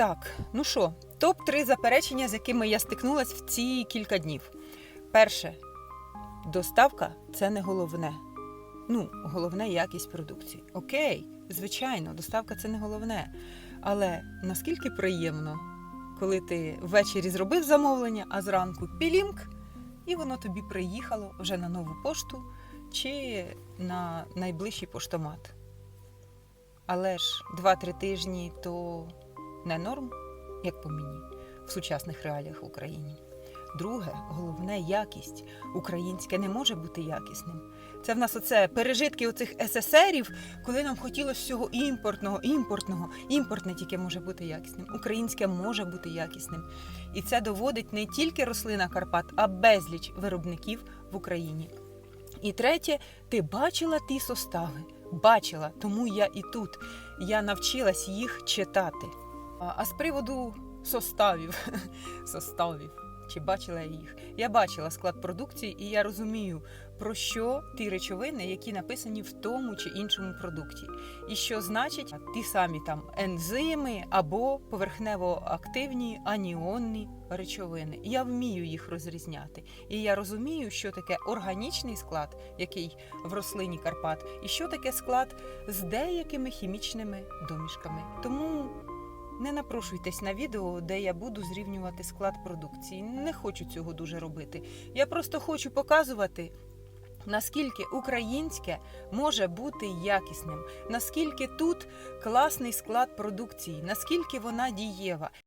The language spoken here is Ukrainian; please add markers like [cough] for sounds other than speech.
Так, ну що, топ-3 заперечення, з якими я стикнулась в ці кілька днів. Перше, доставка це не головне. Ну, головне якість продукції. Окей, звичайно, доставка це не головне. Але наскільки приємно, коли ти ввечері зробив замовлення, а зранку пілінк, і воно тобі приїхало вже на нову пошту чи на найближчий поштомат. Але ж 2-3 тижні то не норм, як по мені, в сучасних реаліях в Україні. Друге, головне якість. Українське не може бути якісним. Це в нас оце пережитки оцих СССРів, коли нам хотілося всього імпортного, імпортного. Імпортне тільки може бути якісним. Українське може бути якісним. І це доводить не тільки рослина Карпат, а безліч виробників в Україні. І третє, ти бачила ті состави? Бачила, тому я і тут. Я навчилась їх читати. А з приводу составів, [laughs] составів, чи бачила я їх? Я бачила склад продукції, і я розумію, про що ті речовини, які написані в тому чи іншому продукті, і що значить ті самі там ензими або поверхнево-активні аніонні речовини. Я вмію їх розрізняти, і я розумію, що таке органічний склад, який в рослині Карпат, і що таке склад з деякими хімічними домішками. Тому не напрошуйтесь на відео, де я буду зрівнювати склад продукції. Не хочу цього дуже робити. Я просто хочу показувати. Наскільки українське може бути якісним, наскільки тут класний склад продукції, наскільки вона дієва.